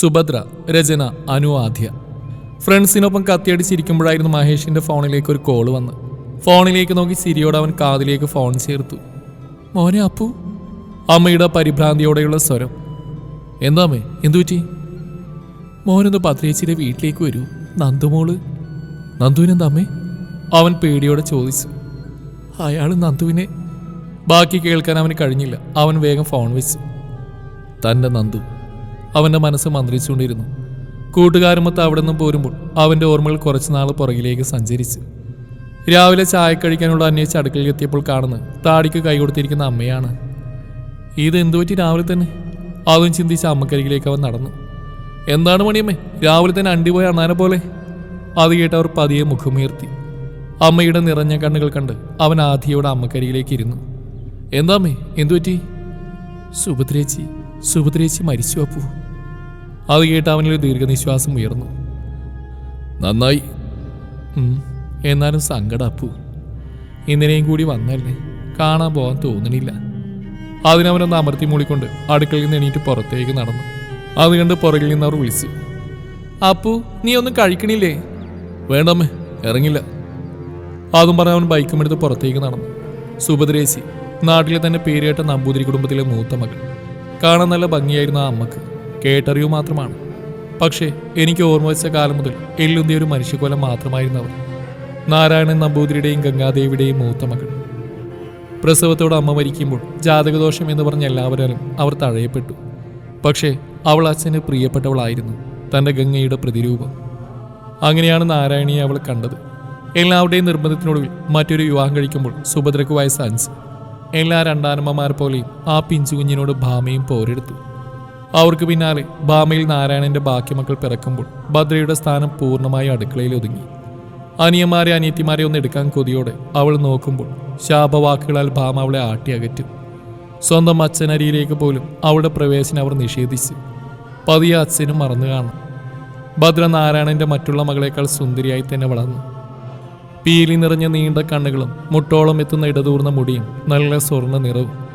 സുഭദ്ര രചന അനു ആദ്യ. ഫ്രണ്ട്സിനൊപ്പം കത്തിയടിച്ചിരിക്കുമ്പോഴായിരുന്നു മഹേഷിന്റെ ഫോണിലേക്ക് ഒരു കോൾ വന്ന് ഫോണിലേക്ക് നോക്കി സിരിയോട് അവൻ കാതിലേക്ക് ഫോൺ ചേർത്തു. മോനെ അപ്പു. അമ്മയുടെ പരിഭ്രാന്തിയോടെയുള്ള സ്വരം. എന്താമേ അമ്മേ? എന്തു പറ്റി? മോനൊന്ന് പത്രേച്ചിയുടെ വീട്ടിലേക്ക് വരൂ. നന്ദുമോൾ നന്ദുവിനെന്താ അമ്മേ? അവൻ പേടിയോടെ ചോദിച്ചു. അയാൾ നന്ദുവിനെ. ബാക്കി കേൾക്കാൻ അവന് കഴിഞ്ഞില്ല. അവൻ വേഗം ഫോൺ വെച്ചു. തന്റെ നന്ദു. അവന്റെ മനസ്സ് മന്ത്രിച്ചുകൊണ്ടിരുന്നു. കൂട്ടുകാരുമൊത്ത് അവിടെ നിന്നും പോരുമ്പോൾ അവന്റെ ഓർമ്മകൾ കുറച്ചു നാൾ പുറകിലേക്ക് സഞ്ചരിച്ച്. രാവിലെ ചായ കഴിക്കാനുള്ള അന്വേഷിച്ച് അടുക്കളയിൽ എത്തിയപ്പോൾ കാണുന്നത് താടിക്ക് കൈ കൊടുത്തിരിക്കുന്ന അമ്മയാണ്. ഇത് എന്തുപറ്റി രാവിലെ തന്നെ? അതും ചിന്തിച്ച് അമ്മക്കരികിലേക്ക് അവൻ നടന്നു. എന്താണ് മണിയമ്മേ രാവിലെ തന്നെ അണ്ടിപോയ അണ്ണാനെ പോലെ? അത് കേട്ട് അവർ പതിയെ മുഖമുയർത്തി. അമ്മയുടെ നിറഞ്ഞ കണ്ണുകൾ കണ്ട് അവൻ ആധിയോടെ അമ്മക്കരികിലേക്ക് ഇരുന്നു. എന്താമ്മേ എന്തുപറ്റി സുഭദ്രേച്ചി സുഭദ്രേച്ചി മരിച്ചു അപ്പു. അത് കേട്ട് അവനിൽ ദീർഘനിശ്വാസം ഉയർന്നു. നന്നായി. എന്നാലും സങ്കടം അപ്പു. കൂടി വന്നല്ലേ? കാണാൻ പോകാൻ തോന്നണില്ല. അതിനവനൊന്ന് അമർത്തി മൂളിക്കൊണ്ട് അടുക്കളയിൽ നിന്ന് എണീറ്റ് പുറത്തേക്ക് നടന്നു. അത് കണ്ട് പുറകിൽ നിന്ന് അവർ വിളിച്ചു. അപ്പു നീ ഒന്നും കഴിക്കണില്ലേ? വേണ്ടമ്മേ ഇറങ്ങില്ല. അതും പറഞ്ഞ് അവൻ ബൈക്കും എടുത്ത് പുറത്തേക്ക് നടന്നു. സുഭദ്രേശി നാട്ടിലെ തന്നെ പേരുകേട്ട നമ്പൂതിരി കുടുംബത്തിലെ മൂത്ത മകൾ. കാണാൻ നല്ല ഭംഗിയായിരുന്നു ആ അമ്മയ്ക്ക്. കേട്ടറിവ് മാത്രമാണ്. പക്ഷേ എനിക്ക് ഓർമ്മ വെച്ച കാലം മുതൽ എല്ലുന്തിയ ഒരു മനുഷ്യക്കൊലം മാത്രമായിരുന്നു അവർ. നാരായണൻ നമ്പൂതിരിയുടെയും ഗംഗാദേവിയുടെയും മൂത്ത മകൾ. പ്രസവത്തോട് അമ്മ മരിക്കുമ്പോൾ ജാതകദോഷം എന്ന് പറഞ്ഞ എല്ലാവരും അവർ തഴയപ്പെട്ടു. പക്ഷേ അവൾ അച്ഛന് പ്രിയപ്പെട്ടവളായിരുന്നു തന്റെ ഗംഗയുടെ പ്രതിരൂപം. അങ്ങനെയാണ് നാരായണിയെ അവൾ കണ്ടത്. എല്ലാവരുടെയും നിർബന്ധത്തിനൊടുവിൽ മറ്റൊരു വിവാഹം കഴിക്കുമ്പോൾ സുഭദ്രക്ക് വയസ്സ് അഞ്ച് എല്ലാ രണ്ടാനമ്മമാർ പോലെയും ആ പിഞ്ചുകുഞ്ഞിനോട് ഭാമയും പോരെടുത്തു. അവർക്ക് പിന്നാലെ ഭാമയിൽ നാരായണന്റെ ബാക്കി മക്കൾ പിറക്കുമ്പോൾ ഭദ്രയുടെ സ്ഥാനം പൂർണമായി അടുക്കളയിൽ ഒതുങ്ങി. അനിയന്മാരെ അനിയത്തിമാരെ ഒന്ന് എടുക്കാൻ കൊതിയോടെ അവൾ നോക്കുമ്പോൾ ശാപവാക്കുകളാൽ ഭാമ അവളെ ആട്ടി അകറ്റും. സ്വന്തം അച്ഛനരിയിലേക്ക് പോലും അവളുടെ പ്രവേശനം അവർ നിഷേധിച്ചു പതിയെ അച്ഛനും മറന്നു കാണും. ഭദ്ര നാരായണന്റെ മറ്റുള്ള മകളേക്കാൾ സുന്ദരിയായി തന്നെ വളർന്നു. പീലി നിറഞ്ഞ നീണ്ട കണ്ണുകളും മുട്ടോളം എത്തുന്ന ഇടതൂർന്ന മുടിയും നല്ല സ്വർണ നിറവും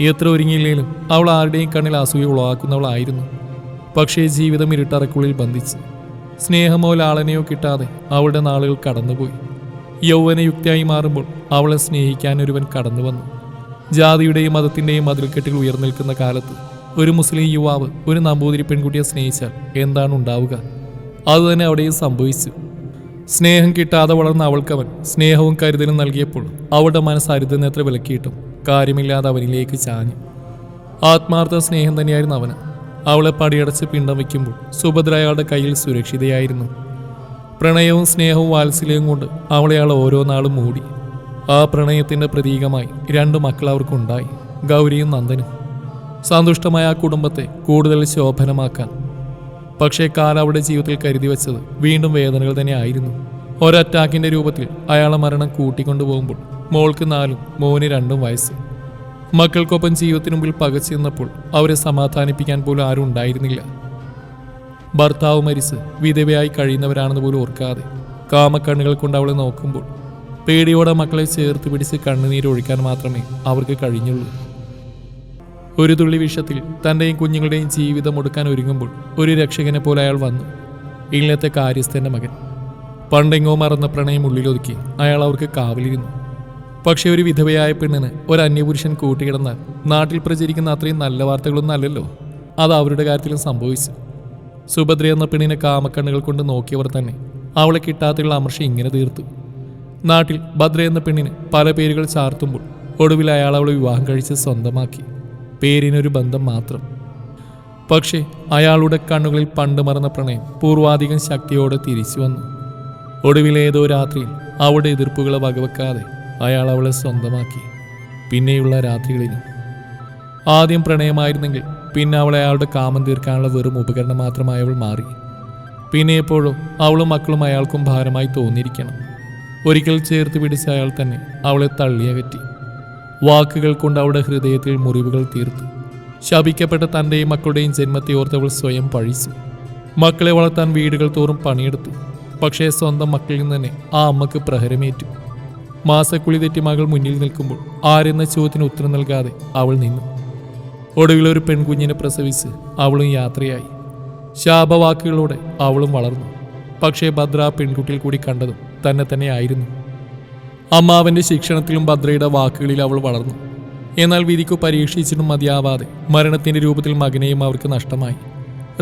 എത്ര ഒരുങ്ങിയില്ലെങ്കിലും അവൾ ആരുടെയും കണ്ണിൽ അസൂയ ഉളവാക്കുന്നവളായിരുന്നു. പക്ഷേ ജീവിതം ഇരുട്ടറക്കുള്ളിൽ ബന്ധിച്ച്. സ്നേഹമോ ലാളനയോ കിട്ടാതെ അവളുടെ നാളുകൾ കടന്നുപോയി. യൗവനയുക്തിയായി മാറുമ്പോൾ അവളെ സ്നേഹിക്കാൻ ഒരുവൻ കടന്നു വന്നു. ജാതിയുടെയും മതത്തിന്റെയും മതിൽക്കെട്ടിൽ ഉയർന്നിൽക്കുന്ന കാലത്ത് ഒരു മുസ്ലിം യുവാവ് ഒരു നമ്പൂതിരി പെൺകുട്ടിയെ സ്നേഹിച്ചാൽ എന്താണ് ഉണ്ടാവുക? അതുതന്നെ അവിടെയും സംഭവിച്ചു. സ്നേഹം കിട്ടാതെ വളർന്ന അവൾക്കവൻ സ്നേഹവും കരുതലും നൽകിയപ്പോൾ അവളുടെ മനസ്സ് അരുതെന്നെത്ര വിലക്കിയിട്ടും. കാര്യമില്ലാതെ അവനിലേക്ക് ചാഞ്ഞു. ആത്മാർത്ഥ സ്നേഹം തന്നെയായിരുന്നു അവന്. അവളെ പടിയടച്ച് പിണ്ടം വയ്ക്കുമ്പോൾ സുഭദ്ര അയാളുടെ കയ്യിൽ സുരക്ഷിതയായിരുന്നു. പ്രണയവും സ്നേഹവും വാത്സല്യവും കൊണ്ട് അവളെ അയാൾ ഓരോ നാളും മൂടി. ആ പ്രണയത്തിന്റെ പ്രതീകമായി രണ്ട് മക്കൾ അവർക്കുണ്ടായി ഗൗരിയും നന്ദനും. സന്തുഷ്ടമായ ആ കുടുംബത്തെ കൂടുതൽ ശോഭനമാക്കാൻ. പക്ഷേ കാല അവളുടെ ജീവിതത്തിൽ കരുതി വെച്ചത് വീണ്ടും വേദനകൾ തന്നെ ആയിരുന്നു. ഒരറ്റാക്കിന്റെ രൂപത്തിൽ അയാളെ മരണം കൂട്ടിക്കൊണ്ടുപോകുമ്പോൾ മോൾക്ക് നാലും മോന് രണ്ടും വയസ്സ്. മക്കൾക്കൊപ്പം ജീവിതത്തിനു മുമ്പിൽ പകച്ചു നിന്നപ്പോൾ അവരെ സമാധാനിപ്പിക്കാൻ പോലും ആരും ഉണ്ടായിരുന്നില്ല. ഭർത്താവ് മരിച്ച് വിധവയായി കഴിയുന്നവരാണെന്ന് പോലും ഓർക്കാതെ കാമക്കണ്ണുകൾ കൊണ്ട് അവളെ നോക്കുമ്പോൾ പേടിയോടെ മക്കളെ ചേർത്ത് പിടിച്ച് കണ്ണുനീര് ഒഴിക്കാൻ മാത്രമേ അവർക്ക് കഴിഞ്ഞുള്ളൂ. ഒരു തുള്ളി വിഷത്തിൽ തന്റെയും കുഞ്ഞുങ്ങളുടെയും ജീവിതം ഒടുക്കാൻ ഒരുങ്ങുമ്പോൾ ഒരു രക്ഷകനെ പോലെ അയാൾ വന്നു. ഇന്നത്തെ കാര്യസ്ഥന്റെ മകൻ. പണ്ടെങ്ങോ മറന്ന പ്രണയം ഉള്ളിലൊതുക്കി അയാൾ അവർക്ക് കാവലിരുന്നു. പക്ഷെ ഒരു വിധവയായ പെണ്ണിന് ഒരു അന്യപുരുഷൻ കൂട്ടിയിടന്ന് നാട്ടിൽ പ്രചരിക്കുന്ന അത്രയും നല്ല വാർത്തകളൊന്നും അല്ലല്ലോ. അത് അവരുടെ കാര്യത്തിലും സംഭവിച്ചു. സുഭദ്ര എന്ന പെണ്ണിനെ കാമക്കണ്ണുകൾ കൊണ്ട് നോക്കിയവർ തന്നെ അവളെ കിട്ടാത്തുള്ള അമർഷ ഇങ്ങനെ തീർത്തു. നാട്ടിൽ ഭദ്ര എന്ന പെണ്ണിന് പല പേരുകൾ ചാർത്തുമ്പോൾ ഒടുവിൽ അയാൾ അവളെ വിവാഹം കഴിച്ച് സ്വന്തമാക്കി. പേരിനൊരു ബന്ധം മാത്രം. പക്ഷേ അയാളുടെ കണ്ണുകളിൽ പണ്ട് മറന്ന പ്രണയം പൂർവാധികം ശക്തിയോടെ തിരിച്ചു വന്നു. ഒടുവിൽ ഏതോ രാത്രിയിൽ അവളുടെ എതിർപ്പുകളെ വകവെക്കാതെ അയാൾ അവളെ സ്വന്തമാക്കി. പിന്നെയുള്ള രാത്രികളിലും. ആദ്യം പ്രണയമായിരുന്നെങ്കിൽ പിന്നെ അവളെ അയാളുടെ കാമം തീർക്കാനുള്ള വെറും ഉപകരണം മാത്രമായി അവൾ മാറി. പിന്നെ എപ്പോഴും അവളും മക്കളും അയാൾക്കും ഭാരമായി തോന്നിയിരിക്കണം. ഒരിക്കൽ ചേർത്ത് പിടിച്ച അയാൾ തന്നെ അവളെ തള്ളിയകറ്റി വാക്കുകൾ കൊണ്ട് അവളുടെ ഹൃദയത്തിൽ മുറിവുകൾ തീർത്തു. ശപിക്കപ്പെട്ട തന്റെയും മക്കളുടെയും ജന്മത്തെ ഓർത്തവൾ സ്വയം പഴിച്ചു. മക്കളെ വളർത്താൻ വീടുകൾ തോറും പണിയെടുത്തു. പക്ഷേ സ്വന്തം മക്കളിൽ നിന്ന് തന്നെ ആ അമ്മയ്ക്ക് പ്രഹരമേറ്റു. മാസക്കുളി തെറ്റി മകൾ മുന്നിൽ നിൽക്കുമ്പോൾ ആരെന്ന ചോദ്യത്തിന് ഉത്തരം നൽകാതെ അവൾ നിന്നു. ഒടുവിൽ ഒരു പെൺകുഞ്ഞിനെ പ്രസവിച്ച് അവളും യാത്രയായി. ശാപവാക്കുകളോടെ അവളും വളർന്നു. പക്ഷേ ഭദ്ര പെൺകുട്ടിയിൽ കൂടി കണ്ടതും തന്നെ തന്നെയായിരുന്നു അമ്മാവന്റെ ശിക്ഷണത്തിലും ഭദ്രയുടെ വാക്കുകളിൽ അവൾ വളർന്നു. എന്നാൽ വിധിക്കു പരീക്ഷിച്ചിട്ടും മതിയാവാതെ മരണത്തിന്റെ രൂപത്തിൽ മകനെയും അവർക്ക് നഷ്ടമായി.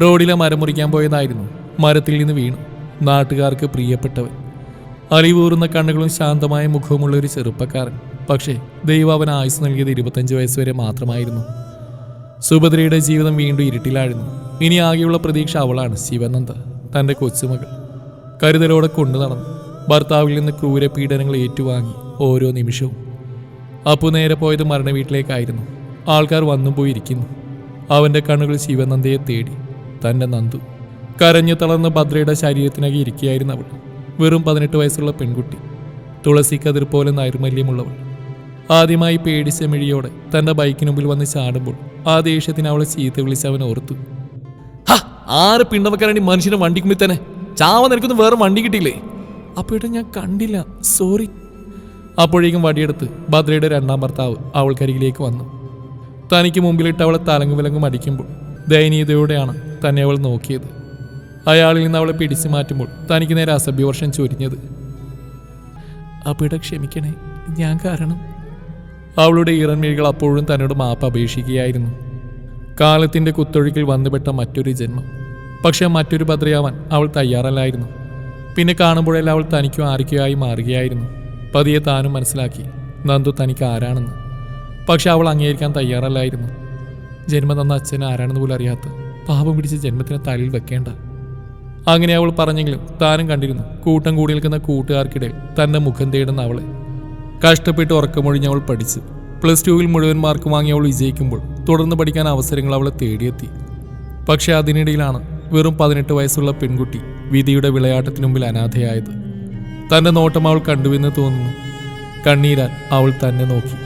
റോഡിലെ മരം മുറിക്കാൻ പോയതായിരുന്നു. മരത്തിൽ നിന്ന് വീണു. നാട്ടുകാർക്ക് പ്രിയപ്പെട്ടവൻ. അലിവൂറുന്ന കണ്ണുകളും ശാന്തമായ മുഖവുമുള്ള ഒരു ചെറുപ്പക്കാരൻ. പക്ഷേ ദൈവം അവന് ആയുസ് നൽകിയത് ഇരുപത്തഞ്ച് വയസ്സ് വരെ മാത്രമായിരുന്നു. സുഭദ്രയുടെ ജീവിതം വീണ്ടും ഇരുട്ടിലായിരുന്നു. ഇനി ആകെയുള്ള പ്രതീക്ഷ അവളാണ് ശിവനന്ദ തന്റെ കൊച്ചുമകൾ. കരുതലോടെ കൊണ്ടു നടന്നു. ഭർത്താവിൽ നിന്ന് ക്രൂര പീഡനങ്ങൾ ഏറ്റുവാങ്ങി ഓരോ നിമിഷവും. അപ്പു നേരെ പോയത് മരണ വീട്ടിലേക്കായിരുന്നു. ആൾക്കാർ വന്നു പോയിരിക്കുന്നു അവന്റെ കണ്ണുകൾ ശിവനന്ദയെ തേടി തന്റെ നന്ദു. കരഞ്ഞു തളർന്ന് ഭദ്രയുടെ ശരീരത്തിനകെ ഇരിക്കുകയായിരുന്നു അവൾ. വെറും പതിനെട്ട് വയസ്സുള്ള പെൺകുട്ടി. തുളസി കതിർ പോലെ നൈർമല്യമുള്ളവൾ. ആദ്യമായി പേടിച്ച മിഴിയോടെ തന്റെ ബൈക്കിന് മുമ്പിൽ വന്ന് ചാടുമ്പോൾ ആ ദേഷ്യത്തിന് അവളെ ചീത്ത വിളിച്ച് അവൻ ഓർത്തു. "ഹ, ആറ് പിണ്ടവക്കാരണി മനുഷ്യനെ വണ്ടിക്കുമ്പിൽ തന്നെ? ചാവ നിനക്കൊന്നും വേറെ വണ്ടി കിട്ടിയില്ലേ? അപ്പോഴും ഞാൻ കണ്ടില്ല സോറി. അപ്പോഴേക്കും വടിയെടുത്ത് ഭദ്രയുടെ രണ്ടാം ഭർത്താവ് അവൾക്കരികിലേക്ക് വന്നു. തനിക്ക് മുമ്പിലിട്ട് അവളെ തലങ്ങും വിലങ്ങും അടിക്കുമ്പോൾ ദയനീയതയോടെയാണ് തന്നെ അവൾ നോക്കിയത്. അയാളിൽ നിന്ന് അവളെ പിടിച്ചു മാറ്റുമ്പോൾ തനിക്ക് നേരെ അസഭ്യവർഷം ചൊരിഞ്ഞത്. അപ്പിട ക്ഷമിക്കണേ ഞാൻ കാരണം. അവളുടെ ഈറൻമിഴികൾ അപ്പോഴും തന്നോട് മാപ്പ് അപേക്ഷിക്കുകയായിരുന്നു. കാലത്തിന്റെ കുത്തൊഴുക്കിൽ വന്നുപെട്ട മറ്റൊരു ജന്മം. പക്ഷേ മറ്റൊരു ഭദ്രയാവാൻ അവൾ തയ്യാറല്ലായിരുന്നു. പിന്നെ കാണുമ്പോഴെല്ലാം അവൾ തനിക്കും ആരൊക്കെയായി മാറുകയായിരുന്നു. പതിയെ താനും മനസ്സിലാക്കി നന്ദു തനിക്ക് ആരാണെന്ന്. പക്ഷെ അവൾ അംഗീകരിക്കാൻ തയ്യാറല്ലായിരുന്നു. ജന്മം തന്ന അച്ഛൻ ആരാണെന്ന് പോലും അറിയാത്ത പാപം പിടിച്ച് ജന്മത്തിന് തലയിൽ വെക്കേണ്ട. അങ്ങനെ അവൾ പറഞ്ഞെങ്കിലും താനും കണ്ടിരുന്നു കൂട്ടം കൂടി നിൽക്കുന്ന കൂട്ടുകാർക്കിടയിൽ തന്റെ മുഖം തേടുന്ന അവളെ. കഷ്ടപ്പെട്ട് ഉറക്കമൊഴിഞ്ഞ് അവൾ പഠിച്ചു. പ്ലസ് ടുവിൽ മുഴുവൻ മാർക്ക് വാങ്ങി അവൾ വിജയിക്കുമ്പോൾ തുടർന്ന് പഠിക്കാൻ അവസരങ്ങൾ അവളെ തേടിയെത്തി. പക്ഷെ അതിനിടയിലാണ് വെറും പതിനെട്ട് വയസ്സുള്ള പെൺകുട്ടി വിധിയുടെ വിളയാട്ടത്തിനു മുമ്പിൽ അനാഥയായത്. തന്റെ നോട്ടം അവൾ കണ്ടുവെന്ന് തോന്നുന്നു. കണ്ണീരാൻ അവൾ തന്നെ നോക്കി.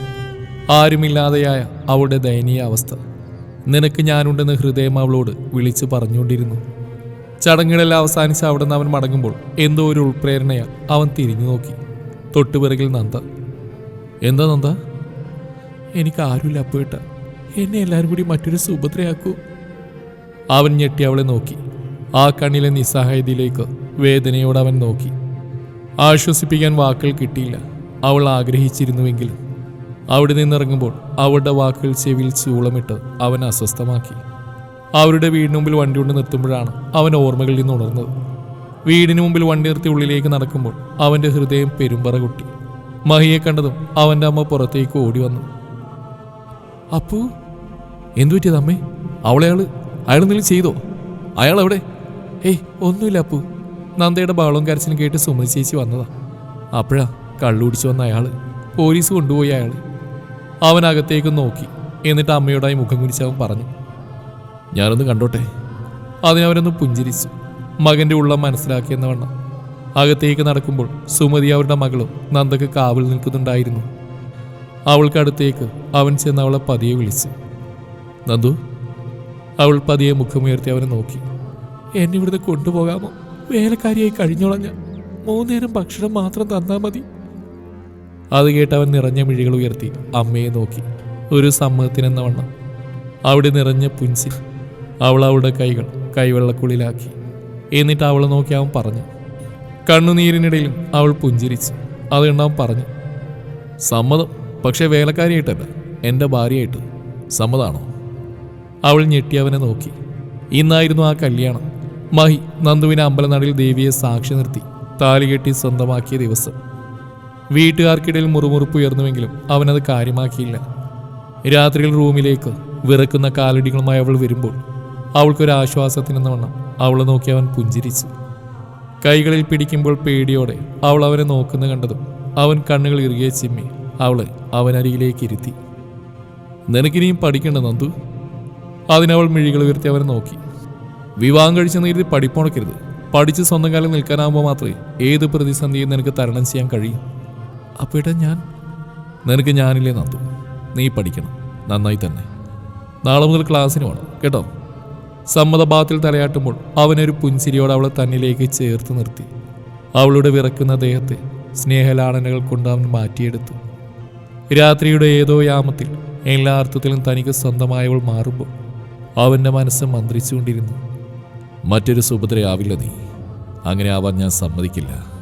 ആരുമില്ലാതെയായ അവളുടെ ദയനീയ അവസ്ഥ. നിനക്ക് ഞാനുണ്ടെന്ന് ഹൃദയം അവളോട് വിളിച്ചു പറഞ്ഞുകൊണ്ടിരുന്നു. ചടങ്ങുകളെല്ലാം അവസാനിച്ച് അവിടെ നിന്ന് അവൻ മടങ്ങുമ്പോൾ എന്തോ ഒരു ഉൾപ്രേരണയാൽ അവൻ തിരിഞ്ഞു നോക്കി. തൊട്ടുപിറകിൽ നന്ദ. എന്താ നന്ദ? എനിക്ക് ആരുമില്ല അപ്പേട്ട എന്നെ എല്ലാവരും കൂടി മറ്റൊരു സുഭദ്രയാക്കൂ. അവൻ ഞെട്ടി അവളെ നോക്കി. ആ കണ്ണിലെ നിസ്സഹായതയിലേക്ക് വേദനയോടെ അവൻ നോക്കി. ആശ്വസിപ്പിക്കാൻ വാക്കുകൾ കിട്ടിയില്ല. അവൾ ആഗ്രഹിച്ചിരുന്നുവെങ്കിലും. അവിടെ നിന്നിറങ്ങുമ്പോൾ അവളുടെ വാക്കുകൾ ചെവിയിൽ ചൂളമിട്ട് അവൻ അസ്വസ്ഥമാക്കി. അവരുടെ വീടിന് മുമ്പിൽ വണ്ടി കൊണ്ട് നിർത്തുമ്പോഴാണ് അവൻ ഓർമ്മകളിൽ നിന്ന് ഉണർന്നത്. വീടിന് മുമ്പിൽ വണ്ടി നിർത്തി ഉള്ളിലേക്ക് നടക്കുമ്പോൾ അവന്റെ ഹൃദയം പെരുമ്പറ കൊട്ടി. മഹിയെ കണ്ടതും അവന്റെ അമ്മ പുറത്തേക്ക് ഓടി വന്നു. അപ്പു എന്തു പറ്റിയത് അമ്മേ? അവളെ അയാൾ അയാൾ എന്തെങ്കിലും ചെയ്തോ? അയാൾ എവിടെ? ഏയ് ഒന്നുമില്ല അപ്പു. നന്ദയുടെ ബാളവും കരച്ചിലും കേട്ട് സുമതി ചേച്ചി വന്നതാ. അപ്പോഴാ കള്ളുപിടിച്ചു വന്ന അയാൾ പോലീസ് കൊണ്ടുപോയി അയാൾ. അവൻ അകത്തേക്ക് നോക്കി. എന്നിട്ട് അമ്മയോടായി മുഖം കുരിച്ചവൻ പറഞ്ഞു. ഞാനൊന്ന് കണ്ടോട്ടെ? അതിനവരൊന്ന് പുഞ്ചിരിച്ചു. മകന്റെ ഉള്ളം മനസ്സിലാക്കിയെന്ന വണ്ണം അകത്തേക്ക് നടക്കുമ്പോൾ സുമതി അവരുടെ മകളും നന്ദക്ക് കാവൽ നിൽക്കുന്നുണ്ടായിരുന്നു. അവൾക്കടുത്തേക്ക് അവൻ ചെന്ന് അവളെ പതിയെ വിളിച്ചു. നന്ദു അവൾ പതിയെ മുഖമുയർത്തി അവനെ നോക്കി. എന്നെ ഇവിടുന്ന് കൊണ്ടുപോകാമോ? വേലക്കാരിയായി കഴിഞ്ഞോളാം ഞാൻ. മൂന്നേരം ഭക്ഷണം മാത്രം തന്നാൽ മതി. അത് കേട്ട് അവൻ നിറഞ്ഞ മിഴികൾ ഉയർത്തി അമ്മയെ നോക്കി. ഒരു സമ്മതത്തിനെന്ന വണ്ണം അവിടെ നിറഞ്ഞ പുഞ്ചിൽ അവൾ അവളുടെ കൈകൾ കൈവെള്ളക്കുള്ളിലാക്കി. എന്നിട്ട് അവളെ നോക്കി അവൻ പറഞ്ഞു കണ്ണുനീരിനിടയിലും അവൾ പുഞ്ചിരിച്ചു. അത് അവൻ പറഞ്ഞു സമ്മതം. പക്ഷേ വേലക്കാരിയായിട്ടല്ല എന്റെ ഭാര്യയായിട്ട് സമ്മതാണോ? അവൾ ഞെട്ടി അവനെ നോക്കി. ഇന്നായിരുന്നു ആ കല്യാണം. മഹി നന്ദുവിനെ അമ്പലനടയിൽ ദേവിയെ സാക്ഷി നിർത്തി താലി കെട്ടി സ്വന്തമാക്കിയ ദിവസം. വീട്ടുകാർക്കിടയിൽ മുറുമുറുപ്പ് ഉയർന്നുവെങ്കിലും അവനത് കാര്യമാക്കിയില്ല. രാത്രിയിൽ റൂമിലേക്ക് വിറക്കുന്ന കാലടികളുമായി അവൾ വരുമ്പോൾ അവൾക്കൊരു ആശ്വാസത്തിനെന്ന വണ്ണം അവളെ നോക്കി അവൻ പുഞ്ചിരിച്ചു. കൈകളിൽ പിടിക്കുമ്പോൾ പേടിയോടെ അവൾ അവനെ നോക്കുന്ന കണ്ടതും അവൻ കണ്ണുകൾ ഇറുകിയ ചിമ്മി അവളെ അവനരികിലേക്ക് ഇരുത്തി. നിനക്കിനിയും പഠിക്കണ്ട നന്ദു? അതിനവൾ മിഴികൾ ഉയർത്തി അവനെ നോക്കി. വിവാഹം കഴിച്ച കരുതി പഠിപ്പുണക്കരുത്. പഠിച്ച് സ്വന്തം കാലം നിൽക്കാനാകുമ്പോൾ മാത്രമേ ഏത് പ്രതിസന്ധിയും നിനക്ക് തരണം ചെയ്യാൻ കഴിയും. അപ്പോൾ ഞാൻ? നിനക്ക് ഞാനില്ലേ നന്ദു. നീ പഠിക്കണം. നന്നായി തന്നെ. നാളെ മുതൽ ക്ലാസ്സിന് വേണം കേട്ടോ? സമ്മതഭാവത്തിൽ തലയാട്ടുമ്പോൾ അവനൊരു പുൻസിരിയോടെ അവളെ തന്നിലേക്ക് ചേർത്ത് നിർത്തി. അവളുടെ വിറക്കുന്ന ദേഹത്തെ സ്നേഹലാളനകൾ കൊണ്ട് അവൻ മാറ്റിയെടുത്തു. രാത്രിയുടെ ഏതോ യാമത്തിൽ എല്ലാ അർത്ഥത്തിലും തനിക്ക് സ്വന്തമായവൾ മാറുമ്പോൾ അവന്റെ മനസ്സ് മന്ത്രിച്ചുകൊണ്ടിരുന്നു. മറ്റൊരു സുഭദ്രയാവില്ല നീ. അങ്ങനെ ആവാൻ ഞാൻ സമ്മതിക്കില്ല.